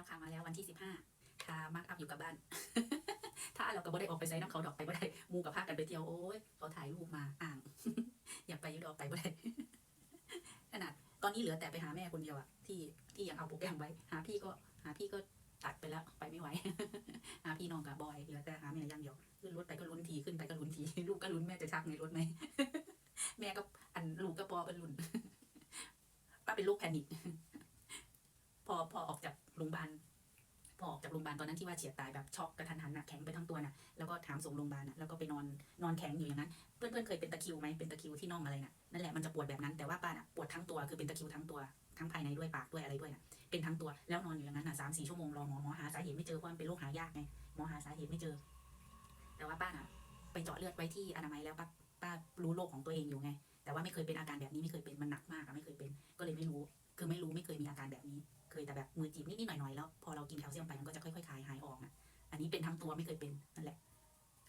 แล้วค่ะมาแล้ววันที่สิบห้าทามาร์กอัพอยู่กับบ้าน ถ้าเราก็บ่ได้ออกไปไซน้ำเขาดอกไปบ่ได้มูกับพากันไปเที่ยวโอ้ยเขาถ่ายรูปมาอ่าง อยากไปยุดออกไปบ่ได้ขนาดตอนนี้เหลือแต่ไปหาแม่คนเดียวอะที่ที่ยังเอาโปรแกรมไว้ หาพี่ก็หาพี่ก็ตัดไปแล้วไปไม่ไหวหาพี่น้องกับบอยเหลือแต่หาแม่ย่างเดียวขึ้นรถไปก็ลุ้นทีขึ้นไปก็ลุ้นทีลูกก็ลุ้นแม่จะชักในรถไหมแม่ก็อันลูกก็ปอเป็นลุ้นป้าเป็นลูกแพนิคพอพอออกจาก โรงพยาบาลพอออกจากโรงพยาบาลตอนนั้นที่ว่าเฉียดตายแบบช็อกกระทันหันน่ะแข็งไปทั้งตัวน่ะแล้วก็ถามส่งโรงพยาบาลน่ะแล้วก็ไปนอนนอนแข็งอยู่อย่างนั้น เพื่อนเพื่อนเคยเป็นตะคิวไหมเป็นตะคิวที่น่องอะไรน่ะนั่นแหละมันจะปวดแบบนั้นแต่ว่าป้าน่ะปวดทั้งตัวคือเป็นตะคิวทั้งตัวทั้งภายในด้วยปากด้วยอะไรด้วยน่ะเป็นทั้งตัวแล้วนอนอยู่อย่างนั้นน่ะสามสี่ชั่วโมงรอหมอหมอหาสาเหตุไม่เจอเพราะมันเป็นโรคหายากไงหมอหาสาเหตุไม่เจอ แต่ว่าป้าน่ะ ไปเจาะเลือดไว้ที่อนามัยแล้วป้าป้ารู้โรคของตัวเองอยู่ไง แต่ว่าไม่เคยเป็นอาการแบบนี้ไม่เคยเป็นมันหนักมากไม่เคยเป็น ก็เลยไม่รู้ คือไม่รู้ไม่เคยมีอาการแบบนี้ มือจีบนิดๆหน่อยๆแล้วพอเรากินแคลเซียมไปมันก็จะค่อยๆคลายหายออกนะอันนี้เป็นทั้งตัวไม่เคยเป็นนั่นแหละ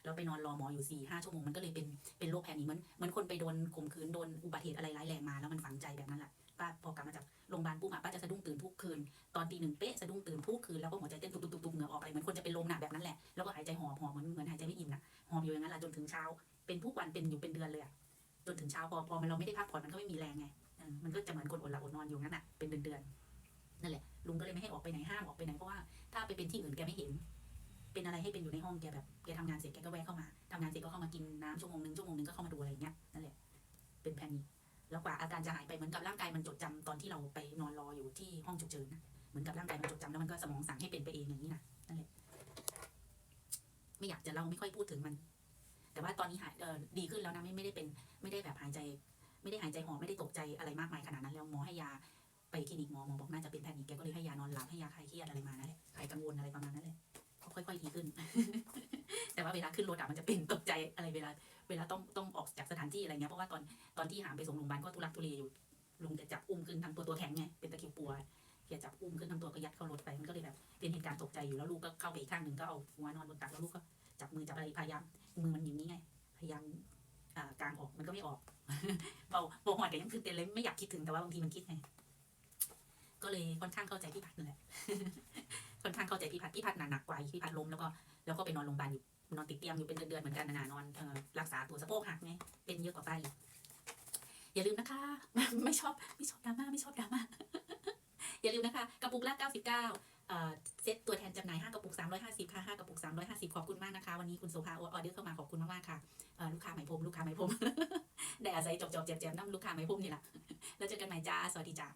เราไปนอนรอหมออยู่สี่ห้าชั่วโมงมันก็เลยเป็นเป็นโรคแพนิคเหมือนเหมือนคนไปโดนข่มขืนโดนอุบัติเหตุอะไรร้ายแรงมาแล้วมันฝังใจแบบนั้นแหละป้าพอกลับมาจากโรงพยาบาลปุ๊บอะป้าจะสะดุ้งตื่นทุกคืนตอนตีหนึ่งเป๊ะสะดุ้งตื่นทุกคืนแล้วก็หัวใจเต้นตุบๆๆเหงื่อออกอะไรเหมือนคนจะเป็นลมหนักแบบนั้นแหละแล้วก็หายใจหอบหอบเหมือนเหมือนหายใจไม่อิ่มนะหอบอยู่อย่างนั้นแหละจนถึงเช้า เป็นทุกวันเป็นอยู่เป็นเดือนเลยอะจนถึงเช้าพอพอมันเราไม่ได้พักผ่อนมันก็ไม่มีแรงไงมันก็จะเหมือนคนอดหลับอดนอนอยู่งั้นอะเป็นเดือนๆนั่นแหละ ลุงก็เลยไม่ให้ออกไปไหนห้ามออกไปไหนเพราะว่าถ้าไปเป็นที่อื่นแกไม่เห็น เป็นอะไรให้เป็นอยู่ในห้องแกแบบแกทำงานเสร็จแกก็แวะเข้ามาทำงานเสร็จก็เข้ามากินน้ำชั่วโมงหนึ่งชั่วโมงหนึ่งก็เข้ามาดูอะไรอย่างเงี้ยนั่นแหละเป็นแพนิคแล้วกว่าอาการจะหายไปเหมือนกับร่างกายมันจดจำตอนที่เราไปนอนรออยู่ที่ห้องฉุกเฉินนะเหมือนกับร่างกายมันจดจำแล้วมันก็สมองสั่งให้เป็นไปเองอย่างนี้นะนั่นแหละไม่อยากจะเล่าไม่ค่อยพูดถึงมัน แต่ว่าตอนนี้หายดีขึ้นแล้วนะไม่ไม่ได้เป็น ไม่ได้แบบหายใจ ไม่ได้หายใจหอบไม่ได้ตกใจอะไรมากมายขนาดนั้นแล้วหมอให้ ไปคลินิกหมอหมอบอกน่าจะเป็นแพนิคแกก็เลยให้ยานอนหลับให้ยาคลายเครียดอะไรมานั่นแหละคลายกังวลอะไรประมาณนั้นเลยก็ค่อยๆดีขึ้น แต่ว่าเวลาขึ้นรถอะมันจะเป็นตกใจอะไรเวลา เวลาต้องต้องออกจากสถานที่อะไรเงี้ยเพราะว่าตอนตอนที่หามไปส่งโรงพยาบาลก็ทุรักทุเลอยู่ลุงจะจับอุ้มขึ้นทั้งตัวตัวแข็งไงเป็นตะคริวปัวแกจับอุ้มขึ้นทั้งตัวก็ยัดเข้ารถไปมันก็เลยแบบเป็นเหตุการณ์ตกใจอยู่แล้วลูกก็เข้าไปอีกข้างหนึ่งก็เอาหัวนอนบนตักแล้วลูกก็จับมือจับอะไรพยายามมือมันอย่างนี้ไงพยายามอ่ากางออกมันก็ไม่ออกเบาเบาหอดแต่ยังคือเต้นเลยไม่อยากคิดถึงแต่ว่าบางทีมันคิดไง ก็เลยค่อนข้างเข้าใจพี่พัดนั่นแหละค่อนข้างเข้าใจพี่พัดพี่พัดหนักหนักกว่าพี่พัดล้มแล้วก็แล้วก็ไปนอนโรงพยาบาลอยู่นอนติดเตียงอยู่เป็นเดือนๆเหมือนกันนะนอนอ่อรักษาตัวสะโพกหักไงเป็นเยอะกว่าป้าอีกอย่าลืมนะคะ ไม่ชอบไม่ชอบดราม่าไม่ชอบดราม่าอย่าลืมนะคะ กระปุกละ99เอ่อเซตตัวแทนจำหน่าย 5 กระปุก 350 ค่ะ 5 กระปุก 350 ขอบคุณมากนะคะ วันนี้คุณโซภาออเดอร์เข้ามาขอบคุณมากๆค่ะลูกค้าไหมพรมลูกค้าไหมพรมได้อาศัยจบๆแจมๆน้ำลูกค้าไหมพรมนี่แหละแล้วเจอกันใหม่จ้า สวัสดีจ้า